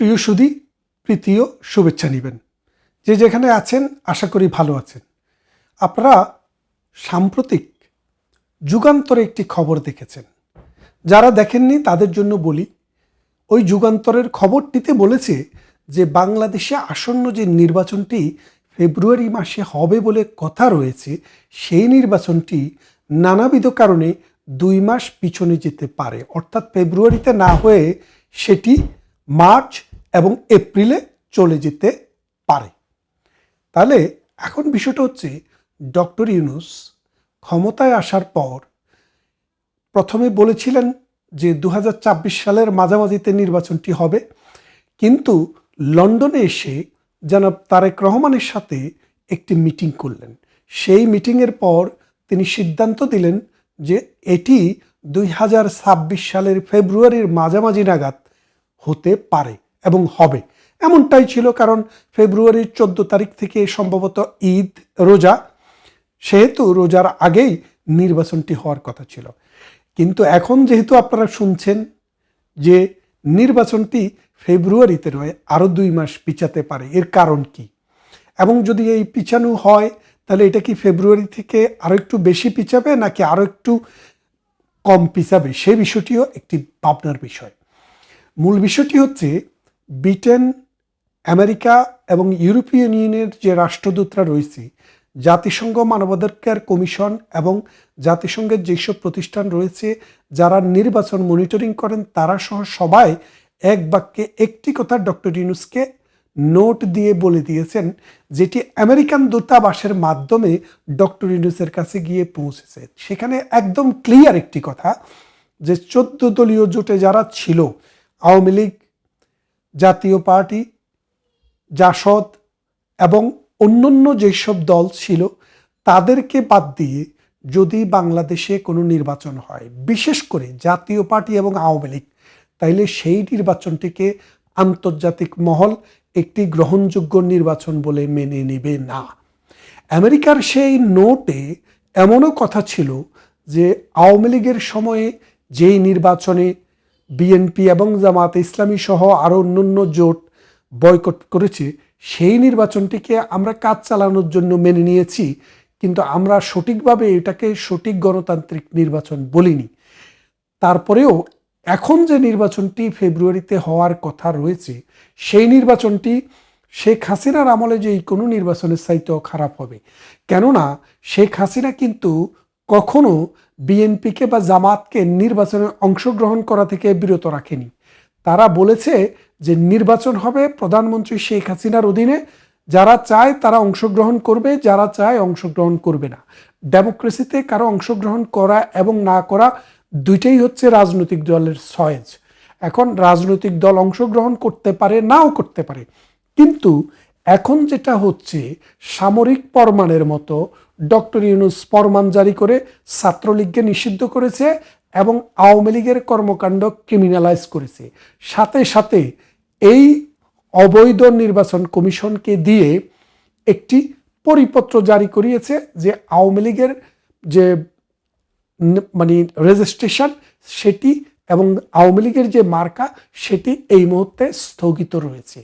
প্রিয় সুদী প্রীতীয় শুভেচ্ছা নেবেন। যে যেখানে আছেন, আশা করি ভালো আছেন। আপনারা সাম্প্রতিক যুগান্তরে একটি খবর দেখেছেন। যারা দেখেননি, তাদের জন্য বলি, ওই যুগান্তরের খবরটিতে বলেছে যে বাংলাদেশে আসন্ন যে নির্বাচনটি ফেব্রুয়ারি মাসে হবে বলে কথা রয়েছে, সেই নির্বাচনটি নানাবিধ কারণে দুই মাস পিছনে যেতে পারে। অর্থাৎ ফেব্রুয়ারিতে না হয়ে সেটি মার্চ এবং এপ্রিলে চলে যেতে পারে। তাহলে এখন বিষয়টা হচ্ছে, ডক্টর ইউনুস ক্ষমতায় আসার পর প্রথমে বলেছিলেন যে দু হাজার ছাব্বিশ সালের মাঝামাঝিতে নির্বাচনটি হবে, কিন্তু লন্ডনে এসে জনাব তারেক রহমানের সাথে একটি মিটিং করলেন। সেই মিটিংয়ের পর তিনি সিদ্ধান্ত দিলেন যে এটি দুই হাজার ছাব্বিশ সালের ফেব্রুয়ারির মাঝামাঝি নাগাদ হতে পারে। এবং হবে। এমনটাই ছিল কারণ ফেব্রুয়ারির চোদ্দ তারিখ থেকে সম্ভবত ঈদ রোজা, সেহেতু রোজার আগেই নির্বাচনটি হওয়ার কথা ছিল। কিন্তু এখন যেহেতু আপনারা শুনছেন যে নির্বাচনটি ফেব্রুয়ারিতে রয়ে আরও দুই মাস পিছাতে পারে, এর কারণ কি? এবং যদি এই পিছানো হয়, তাহলে এটা কি ফেব্রুয়ারি থেকে আরও একটু বেশি পিছাবে নাকি আরও একটু কম পিছাবে? সে বিষয়টিও একটি ভাবনার বিষয়। মূল বিষয়টি হচ্ছে ব্রিটেন, আমেরিকা এবং ইউরোপিয়ান ইউনিয়নের যে রাষ্ট্রদূতরা রয়েছে, জাতিসংঘ মানবাধিকার কমিশন এবং জাতিসংঘের যেসব প্রতিষ্ঠান রয়েছে, যারা নির্বাচন মনিটরিং করেন, তারা সহ সবাই এক বাক্যে একটি কথা ডক্টর ইউনুসকে নোট দিয়ে বলে দিয়েছেন, যেটি আমেরিকান দূতাবাসের মাধ্যমে ডক্টর ইউনুসের কাছে গিয়ে পৌঁছেছে। সেখানে একদম ক্লিয়ার একটি কথা, যে চোদ্দ দলীয় জোটে যারা ছিল, আওয়ামী লীগ জাতীয় পার্টি, জাসদ এবং অন্যান্য যেসব দল ছিল, তাদেরকে বাদ দিয়ে যদি বাংলাদেশে কোনো নির্বাচন হয়, বিশেষ করে জাতীয় পার্টি এবং আওয়ামী লীগ, তাইলে সেই নির্বাচনটিকে আন্তর্জাতিক মহল একটি গ্রহণযোগ্য নির্বাচন বলে মেনে নেবে না। আমেরিকার সেই নোটে এমনও কথা ছিল যে আওয়ামী লীগের সময়ে যেই নির্বাচনে বিএনপি এবং জামাত ইসলামী সহ আরও অন্যান্য জোট বয়কট করেছে, সেই নির্বাচনটিকে আমরা কাজ চালানোর জন্য মেনে নিয়েছি, কিন্তু আমরা সঠিকভাবে এটাকে সঠিক গণতান্ত্রিক নির্বাচন বলিনি। তারপরেও এখন যে নির্বাচনটি ফেব্রুয়ারিতে হওয়ার কথা রয়েছে, সেই নির্বাচনটি শেখ হাসিনার আমলে যে কোনো নির্বাচনের চাইতেও খারাপ হবে। কেননা শেখ হাসিনা কিন্তু কখনো বিএনপিকে বা জামাতকে নির্বাচনে অংশগ্রহণ করা থেকে বিরত রাখেনি। তারা বলেছে যে নির্বাচন হবে প্রধানমন্ত্রী শেখ হাসিনার অধীনে। যারা চায় তারা অংশগ্রহণ করবে, যারা চায় অংশগ্রহণ করবে না। ডেমোক্রেসিতে কারও অংশগ্রহণ করা এবং না করা দুইটাই হচ্ছে রাজনৈতিক দলের সয়েজ। এখন রাজনৈতিক দল অংশগ্রহণ করতে পারে, নাও করতে পারে। কিন্তু এখন যেটা হচ্ছে, সামরিক পরমাণের মতো ডক্টর ইউনুস পরমান জারি করে ছাত্রলীগকে নিষিদ্ধ করেছে এবং আওয়ামী লীগের কর্মকাণ্ড ক্রিমিনালাইজ করেছে। সাথে সাথে এই অবৈধ নির্বাচন কমিশনকে দিয়ে একটি পরিপত্র জারি করিয়েছে যে আওয়ামী লীগের যে মানে রেজিস্ট্রেশন সেটি এবং আওয়ামী লীগের যে মার্কা সেটি এই মুহূর্তে স্থগিত রয়েছে।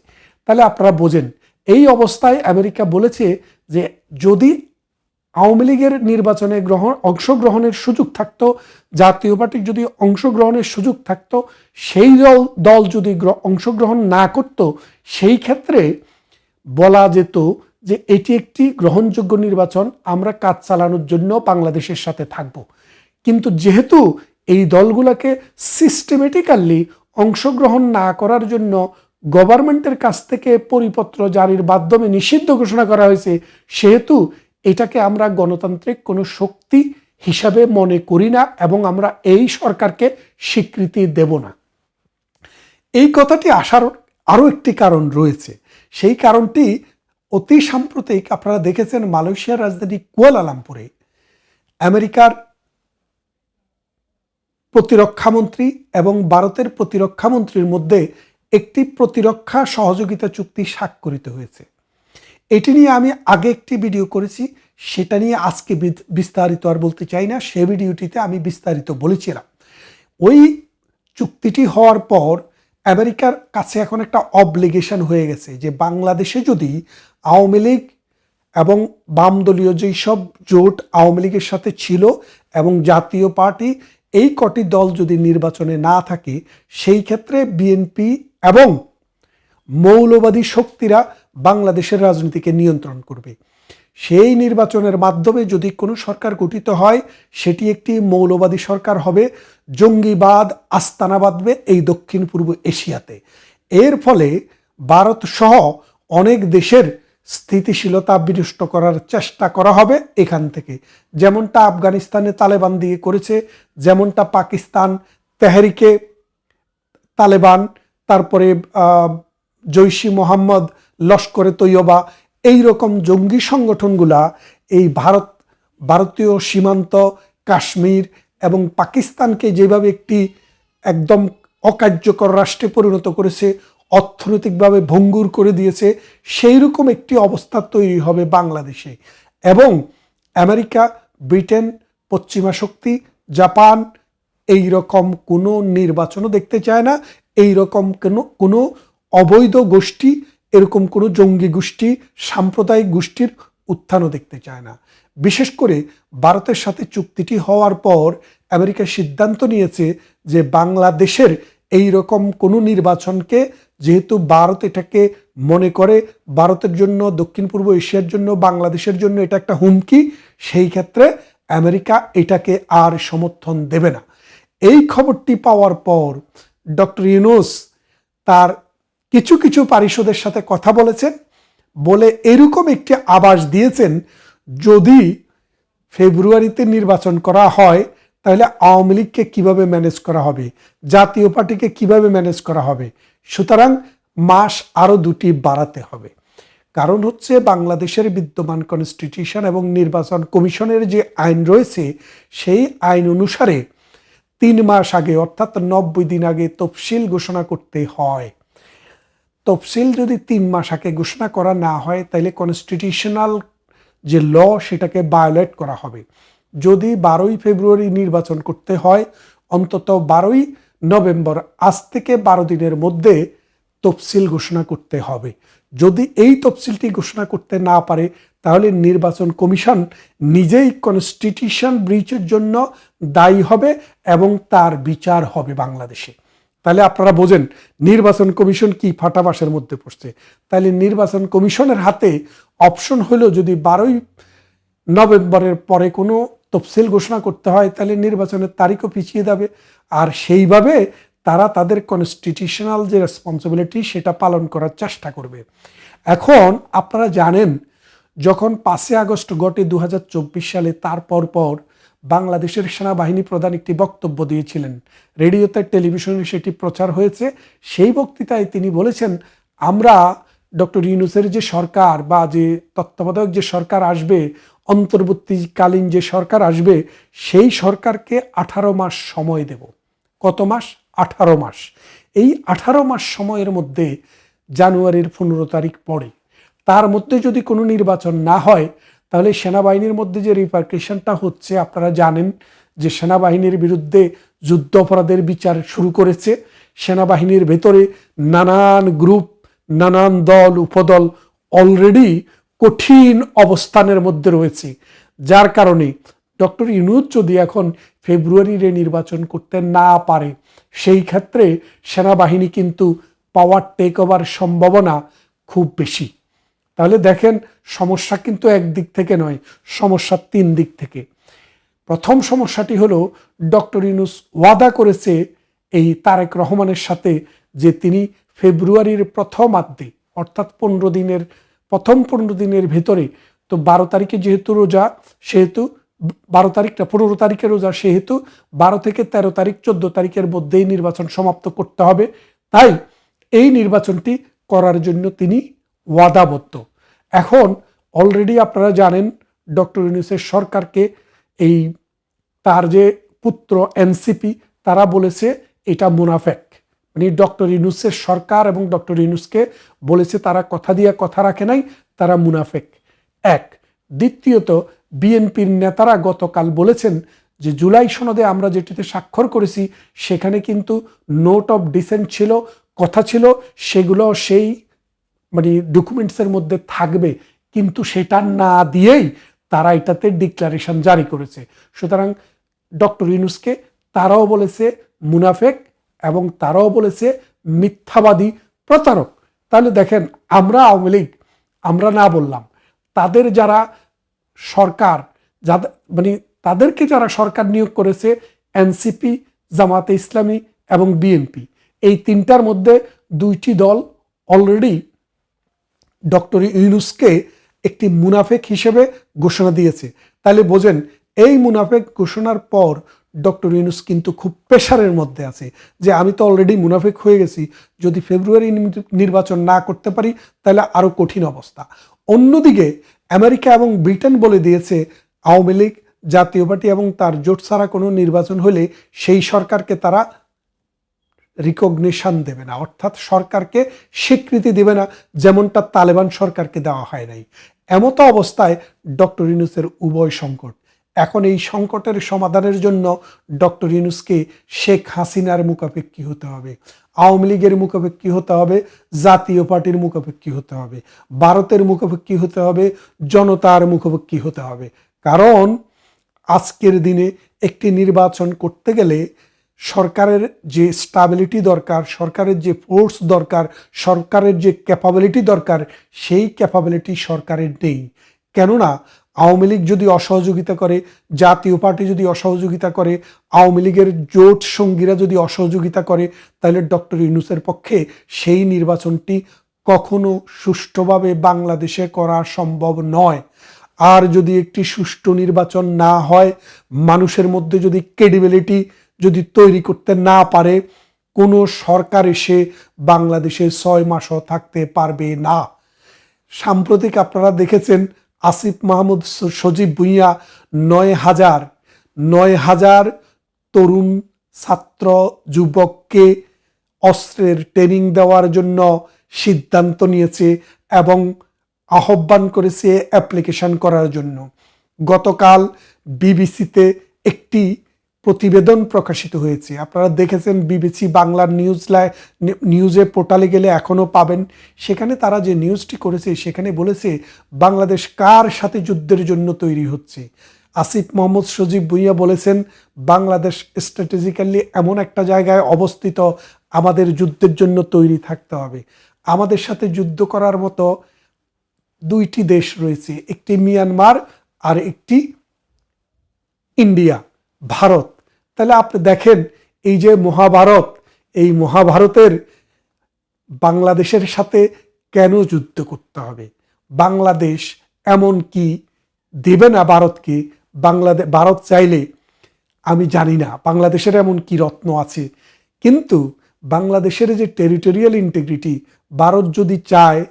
তাহলে আপনারা বোঝেন, এই অবস্থায় আমেরিকা বলেছে যে যদি আওয়ামী লীগের নির্বাচনে গ্রহণ, অংশগ্রহণের সুযোগ থাকতো, জাতীয় পার্টির যদি অংশগ্রহণের সুযোগ থাকতো, সেই দল দল যদি অংশগ্রহণ না করত, সেই ক্ষেত্রে বলা যেত যে এটি একটি গ্রহণযোগ্য নির্বাচন, আমরা কাজ চালানোর জন্য বাংলাদেশের সাথে থাকব। কিন্তু যেহেতু এই দলগুলোকে সিস্টেমেটিক্যালি অংশগ্রহণ না করার জন্য গভর্নমেন্টের কাছ থেকে পরিপত্র জারির মাধ্যমে নিষিদ্ধ ঘোষণা করা হয়েছে, সেহেতু এটাকে আমরা গণতান্ত্রিক কোনো শক্তি হিসাবে মনে করি না এবং আমরা এই সরকারকে স্বীকৃতি দেব না। এই কথাটি আসার আরও একটি কারণ রয়েছে। সেই কারণটি অতি সাম্প্রতিক, আপনারা দেখেছেন মালয়েশিয়ার রাজধানী কুয়ালালামপুরে আমেরিকার প্রতিরক্ষামন্ত্রী এবং ভারতের প্রতিরক্ষামন্ত্রীর মধ্যে একটি প্রতিরক্ষা সহযোগিতা চুক্তি স্বাক্ষরিত হয়েছে। এটি নিয়ে আমি আগে একটি ভিডিও করেছি, সেটা নিয়ে আজকে বিস্তারিত আর বলতে চাই না, সে ভিডিওটিতে আমি বিস্তারিত বলেছিলাম। ওই চুক্তিটি হওয়ার পর আমেরিকার কাছে এখন একটা অবলিগেশন হয়ে গেছে যে বাংলাদেশে যদি আওয়ামী লীগ এবং বামদলীয় যেই সব জোট আওয়ামী লীগের সাথে ছিল এবং জাতীয় পার্টি, এই কটি দল যদি নির্বাচনে না থাকে, সেই ক্ষেত্রে বিএনপি এবং মৌলবাদী শক্তিরা বাংলাদেশের রাজনীতিকে নিয়ন্ত্রণ করবে। সেই নির্বাচনের মাধ্যমে যদি কোনো সরকার গঠিত হয়, সেটি একটি মৌলবাদী সরকার হবে। জঙ্গিবাদ আস্তানা বাঁধবে এই দক্ষিণ পূর্ব এশিয়াতে। এর ফলে ভারত সহ অনেক দেশের স্থিতিশীলতা বিনষ্ট করার চেষ্টা করা হবে এখান থেকে। যেমনটা আফগানিস্তানে তালেবান দিয়ে করেছে, যেমনটা পাকিস্তান তেহরিকে তালেবান, তারপরে জৈশি মোহাম্মদ লস্করে তৈয়বা এই রকম জঙ্গি সংগঠনগুলা এই ভারত, ভারতীয় সীমান্ত, কাশ্মীর এবং পাকিস্তানকে যেভাবে একটি একদম অকার্যকর রাষ্ট্রে পরিণত করেছে, অর্থনৈতিকভাবে ভঙ্গুর করে দিয়েছে সেই রকম একটি অবস্থা তৈরি হবে বাংলাদেশে। এবং আমেরিকা, ব্রিটেন, পশ্চিমা শক্তি, জাপান এই রকম কোনো নির্বাচনও দেখতে চায় না এই রকম কোনো কোনো অবৈধ গোষ্ঠী এরকম কোনো জঙ্গি গোষ্ঠী, সাম্প্রদায়িক গোষ্ঠীর উত্থানও দেখতে চায় না। বিশেষ করে ভারতের সাথে চুক্তিটি হওয়ার পর আমেরিকা সিদ্ধান্ত নিয়েছে যে বাংলাদেশের এই রকম কোনো নির্বাচনকে যেহেতু ভারত এটাকে মনে করে ভারতের জন্য, দক্ষিণ পূর্ব এশিয়ার জন্য, বাংলাদেশের জন্য এটা একটা হুমকি, সেই ক্ষেত্রে আমেরিকা এটাকে আর সমর্থন দেবে না। এই খবরটি পাওয়ার পর ডক্টর ইউনুস তার কিছু কিছু পারিষদের সাথে কথা বলেছেন, বলে এরকম একটি আভাস দিয়েছেন, যদি ফেব্রুয়ারিতে নির্বাচন করা হয়, তাহলে আওয়ামী লীগকে কীভাবে ম্যানেজ করা হবে, জাতীয় পার্টিকে কীভাবে ম্যানেজ করা হবে, সুতরাং মাস আরও দুটি বাড়াতে হবে। কারণ হচ্ছে বাংলাদেশের বিদ্যমান কনস্টিটিউশন এবং নির্বাচন কমিশনের যে আইন রয়েছে, সেই আইন অনুসারে তিন মাস আগে, অর্থাৎ নব্বই দিন আগে তফসিল ঘোষণা করতে হয়। তফসিল যদি তিন মাস আগে ঘোষণা করা না হয় তাহলে কনস্টিটিউশনাল যে ল সেটাকে বায়োলেট করা হবে। যদি বারোই ফেব্রুয়ারি নির্বাচন করতে হয়, অন্তত বারোই নভেম্বর, আজ থেকে বারো দিনের মধ্যে তফসিল ঘোষণা করতে হবে। যদি এই তফসিলটি ঘোষণা করতে না পারে, তাহলে নির্বাচন কমিশন নিজেই কনস্টিটিউশন ব্রিচের জন্য দায়ী হবে এবং তার বিচার হবে বাংলাদেশে। তাহলে আপনারা বোঝেন, নির্বাচন কমিশন কি ফাটাবাসের মধ্যে পড়ছে। তাহলে নির্বাচন কমিশনের হাতে অপশন হলো যদি বারোই নভেম্বরের পরে কোনো তফসিল ঘোষণা করতে হয়, তাহলে নির্বাচনের তারিখও পিছিয়ে যাবে। আর সেইভাবে তারা তাদের কনস্টিটিউশনাল যে রেসপন্সিবিলিটি সেটা পালন করার চেষ্টা করবে। এখন আপনারা জানেন, যখন পাঁচই আগস্ট ঘটে দু সালে, তারপর পর বাংলাদেশের সেনাবাহিনী প্রধান একটি বক্তব্য দিয়েছিলেন। রেডিওতে টেলিভিশনে সেটি প্রচার হয়েছে। সেই বক্তৃতায় তিনি বলেছেন, আমরা ডক্টর ইউনুসের যে সরকার বা যে তত্ত্বাবধায়ক যে সরকার আসবে, অন্তর্বর্তীকালীন যে সরকার আসবে, সেই সরকারকে আঠারো মাস সময় দেব। কত মাস? আঠারো মাস। এই আঠারো মাস সময়ের মধ্যে জানুয়ারির পনেরো তারিখ পড়ে তার মধ্যে যদি কোনো নির্বাচন না হয় তাহলে সেনাবাহিনীর মধ্যে যে রিপার্কেশনটা হচ্ছে, আপনারা জানেন যে সেনাবাহিনীর বিরুদ্ধে যুদ্ধ অপরাধের বিচার শুরু করেছে। সেনাবাহিনীর ভেতরে নানান গ্রুপ নানান দল, উপদল অলরেডি কঠিন অবস্থানের মধ্যে রয়েছে। যার কারণে ডক্টর ইউনুস যদি এখন ফেব্রুয়ারিরে নির্বাচন করতে না পারে, সেই ক্ষেত্রে সেনাবাহিনী কিন্তু পাওয়ার টেক ওভার সম্ভাবনা খুব বেশি। তাহলে দেখেন, সমস্যা কিন্তু একদিক থেকে নয়, সমস্যা তিন দিক থেকে। প্রথম সমস্যাটি হলো, ডক্টর ইউনুস ওয়াদা করেছে এই তারেক রহমানের সাথে যে তিনি ফেব্রুয়ারির প্রথমার্ধে অর্থাৎ পনেরো দিনের, প্রথম পনেরো দিনের ভেতরে, তো বারো তারিখে যেহেতু রোজা, সেহেতু বারো তারিখটা, পনেরো তারিখে রোজা, সেহেতু বারো থেকে তেরো তারিখ, চোদ্দ তারিখের মধ্যেই নির্বাচন সমাপ্ত করতে হবে। তাই এই নির্বাচনটি করার জন্য তিনি ওয়াদাবদ্ধ এখন অলরেডি আপনারা জানেন ডক্টর ইউনুসের সরকারকে এই তার যে পুত্র এনসিপি, তারা বলেছে এটা মুনাফেক। মানে ডক্টর ইউনুসের সরকার এবং ডক্টর ইউনুসকে বলেছে তারা কথা দিয়ে কথা রাখে নাই, তারা মুনাফেক। এক। দ্বিতীয়ত, বিএনপির নেতারা গতকাল বলেছেন যে জুলাই সনদে আমরা যেটিতে স্বাক্ষর করেছি, সেখানে কিন্তু নোট অফ ডিসেন্ট ছিল, কথা ছিল, সেগুলো সেই মানে ডকুমেন্টসের মধ্যে থাকবে, কিন্তু সেটা না দিয়েই তারা এটাতে ডিক্লারেশন জারি করেছে। সুতরাং ডক্টর ইউনুসকে তারাও বলেছে মুনাফেক এবং তারাও বলেছে মিথ্যাবাদী প্রতারক। তাহলে দেখেন, আমরা আওয়ামী লীগ, আমরা না বললাম, তাদের যারা সরকার, যাদের মানে তাদেরকে যারা সরকার নিয়োগ করেছে এনসিপি জামাতে ইসলামী এবং বিএনপি এই তিনটার মধ্যে দুইটি দল অলরেডি ডক্টর ইউনুসকে একটি মুনাফেক হিসেবে ঘোষণা দিয়েছে। তাহলে বোঝেন, এই মুনাফেক ঘোষণার পর ডক্টর ইউনুস কিন্তু খুব প্রেশারের মধ্যে আছে যে আমি তো অলরেডি মুনাফেক হয়ে গেছি, যদি ফেব্রুয়ারি নির্বাচন না করতে পারি তাহলে আরও কঠিন অবস্থা। অন্যদিকে আমেরিকা এবং ব্রিটেন বলে দিয়েছে, আওয়ামী লীগ, জাতীয় পার্টি এবং তার জোট ছাড়া কোনো নির্বাচন হলে সেই সরকারকে তারা রিকগনিশন দেবে না, অর্থাৎ সরকারকে স্বীকৃতি দেবে না, যেমনটা তালেবান সরকারকে দেওয়া হয় নাই। এমতো অবস্থায় ডক্টর ইউনুসের উভয় সংকট। এখন এই সংকটের সমাধানের জন্য ডক্টর ইউনুসকে শেখ হাসিনার মুখাপেক্ষী হতে হবে, আওয়ামী লীগের মুখাপেক্ষী হতে হবে, জাতীয় পার্টির মুখাপেক্ষী হতে হবে, ভারতের মুখাপেক্ষী হতে হবে, জনতার মুখাপেক্ষী হতে হবে। কারণ আজকের দিনে একটি নির্বাচন করতে গেলে সরকারের যে স্টাবিলিটি দরকার, সরকারের যে ফোর্স দরকার, সরকারের যে ক্যাপাবিলিটি দরকার, সেই ক্যাপাবিলিটি সরকারের নেই। কেননা, আওয়ামী লীগ যদি অসহযোগিতা করে, জাতীয় পার্টি যদি অসহযোগিতা করে, আওয়ামী লীগের জোট সঙ্গীরা যদি অসহযোগিতা করে, তাহলে ডক্টর ইউনুসের পক্ষে সেই নির্বাচনটি কখনো সুষ্ঠুভাবে বাংলাদেশে করা সম্ভব নয়। আর যদি একটি সুষ্ঠু নির্বাচন না হয়, মানুষের মধ্যে যদি ক্রেডিবিলিটি যদি তৈরি করতে না পারে, কোনো সরকার এসে বাংলাদেশে ছয় মাসও থাকতে পারবে না। সাম্প্রতিক আপনারা দেখেছেন, আসিফ মাহমুদ সজীব ভুইয়া নয় হাজার নয় হাজার তরুণ ছাত্র যুবককে অস্ত্রের ট্রেনিং দেওয়ার জন্য সিদ্ধান্ত নিয়েছে এবং আহ্বান করেছে অ্যাপ্লিকেশন করার জন্য। গতকাল বিবিসিতে একটি প্রতিবেদন প্রকাশিত হয়েছে। আপনারা দেখেছেন বিবিসি বাংলার নিউজ নিউজে পোর্টালে গেলে এখনও পাবেন। সেখানে তারা যে নিউজটি করেছে, সেখানে বলেছে, বাংলাদেশ কার সাথে যুদ্ধের জন্য তৈরি হচ্ছে? আসিফ মোহাম্মদ সজীব ভুইয়া বলেছেন, বাংলাদেশ স্ট্র্যাটেজিক্যালি এমন একটা জায়গায় অবস্থিত, আমাদের যুদ্ধের জন্য তৈরি থাকতে হবে। আমাদের সাথে যুদ্ধ করার মতো দুইটি দেশ রয়েছে, একটি মিয়ানমার আর একটি ইন্ডিয়া, ভারত। তাহলে আপনি দেখেন, এই যে মহাভারত, এই মহাভারতের বাংলাদেশের সাথে কেন যুদ্ধ করতে হবে? বাংলাদেশ এমন কি দেবে না ভারতকে? বাংলাদেশ ভারত চাইলে, আমি জানি না, বাংলাদেশের এমন কি রত্ন আছে? কিন্তু বাংলাদেশের যে টেরিটোরিয়াল ইন্টিগ্রিটি ভারত যদি চায়,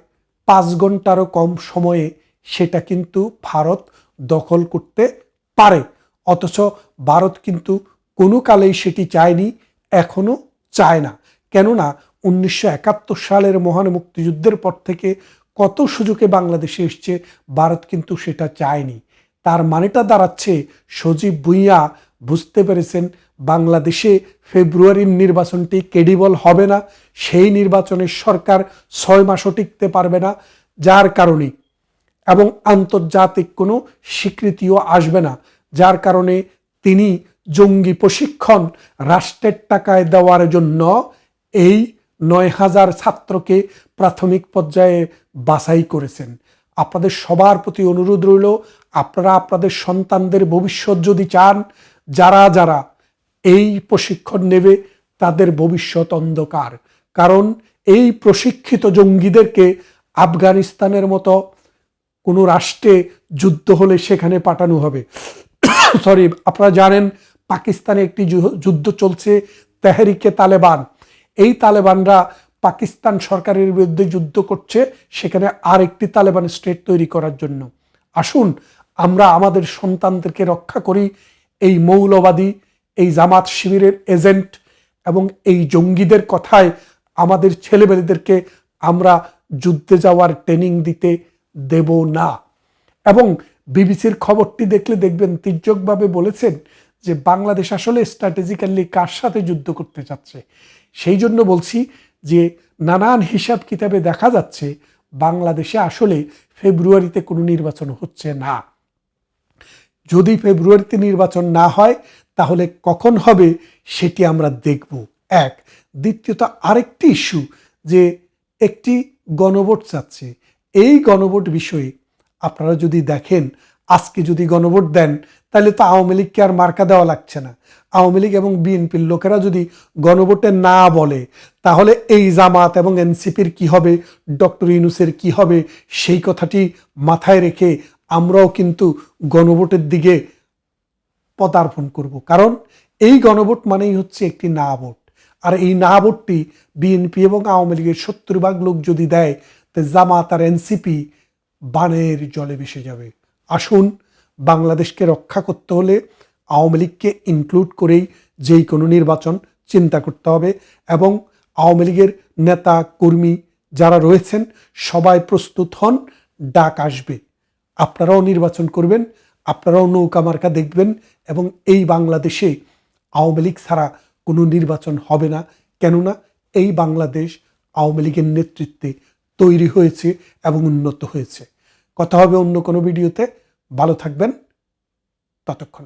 পাঁচ ঘন্টারও কম সময়ে সেটা কিন্তু ভারত দখল করতে পারে। অথচ ভারত কিন্তু কোনো কালেই সেটি চায়নি, এখনও চায় না। কেননা উনিশশো একাত্তর সালের মহান মুক্তিযুদ্ধের পর থেকে কত সুযোগে বাংলাদেশে এসছে, ভারত কিন্তু সেটা চায়নি। তার মানেটা দাঁড়াচ্ছে সজীব ভুইয়া। বুঝতে পেরেছেন, বাংলাদেশে ফেব্রুয়ারির নির্বাচনটি কেডিবল হবে না, সেই নির্বাচনের সরকার ছয় মাসও টিকতে পারবে না, যার কারণে। এবং আন্তর্জাতিক কোনো স্বীকৃতিও আসবে না, যার কারণে তিনি জঙ্গি প্রশিক্ষণ রাষ্ট্রের টাকায় দেওয়ার জন্য এই নয় হাজার ছাত্রকে প্রাথমিক পর্যায়ে বাছাই করেছেন। আপনাদের সবার প্রতি অনুরোধ রইল, আপনারা আপনাদের সন্তানদের ভবিষ্যৎ যদি চান, যারা যারা এই প্রশিক্ষণ নেবে, তাদের ভবিষ্যৎ অন্ধকার। কারণ এই প্রশিক্ষিত জঙ্গিদেরকে আফগানিস্তানের মতো কোনো রাষ্ট্রে যুদ্ধ হলে সেখানে পাঠানো হবে। সরি আপনারা জানেন পাকিস্তানে একটি যুদ্ধ চলছে তেহরিকে তালেবান। এই তালেবানরা পাকিস্তান সরকারের বিরুদ্ধে যুদ্ধ করছে, সেখানে আর একটি তালেবান স্টেট তৈরি করার জন্য। আসুন, আমরা আমাদের সন্তানদেরকে রক্ষা করি এই মৌলবাদী, এই জামাত শিবিরের এজেন্ট এবং এই জঙ্গিদের কথায় আমাদের ছেলেমেয়েদেরকে আমরা যুদ্ধে যাওয়ার ট্রেনিং দিতে দেব না। এবং বিবিসির খবরটি দেখলে দেখবেন তির্যকভাবে বলেছেন যে বাংলাদেশ আসলে স্ট্র্যাটেজিক্যালি কার সাথে যুদ্ধ করতে চাচ্ছে? সেই জন্য বলছি যে নানান হিসাব কিতাবে দেখা যাচ্ছে বাংলাদেশে আসলে ফেব্রুয়ারিতে কোনো নির্বাচন হচ্ছে না। যদি ফেব্রুয়ারিতে নির্বাচন না হয়, তাহলে কখন হবে সেটি আমরা দেখব। এক, দ্বিতীয়ত আরেকটি ইস্যু যে একটি গণভোট চাচ্ছে। এই গণভোট বিষয়ে আপনারা যদি দেখেন আজকে যদি গণভোট দেন, তাহলে তো আওয়ামী লীগকে আর মার্কা দেওয়া লাগছে না। আওয়ামী লীগ এবং বিএনপির লোকেরা যদি গণভোটে না বলে, তাহলে এই জামাত এবং এনসিপির কি হবে, ডক্টর ইউনুসের কি হবে, সেই কথাটি মাথায় রেখে আমরাও কিন্তু গণভোটের দিকে পদার্পণ করব। কারণ এই গণভোট মানেই হচ্ছে একটি না ভোট। আর এই না ভোটটি বিএনপি এবং আওয়ামী লীগের সত্তর ভাগ লোক যদি দেয়, তো জামাত আর এনসিপি বানের জলে ভেসে যাবে। আসুন, বাংলাদেশকে রক্ষা করতে হলে আওয়ামী লীগকে ইনক্লুড করেই যেই কোনো নির্বাচন চিন্তা করতে হবে এবং আওয়ামী লীগের নেতা, কর্মী যারা রয়েছেন, সবাই প্রস্তুত হন, ডাক আসবে। আপনারাও নির্বাচন করবেন, আপনারাও নৌকা মার্কা দেখবেন এবং এই বাংলাদেশে আওয়ামী লীগ ছাড়া কোনো নির্বাচন হবে না। কেননা এই বাংলাদেশ আওয়ামী লীগের নেতৃত্বে তৈরি হয়েছে এবং উন্নত হয়েছে। কথা হবে অন্য কোনো ভিডিওতে। ভালো থাকবেন। ততক্ষণ।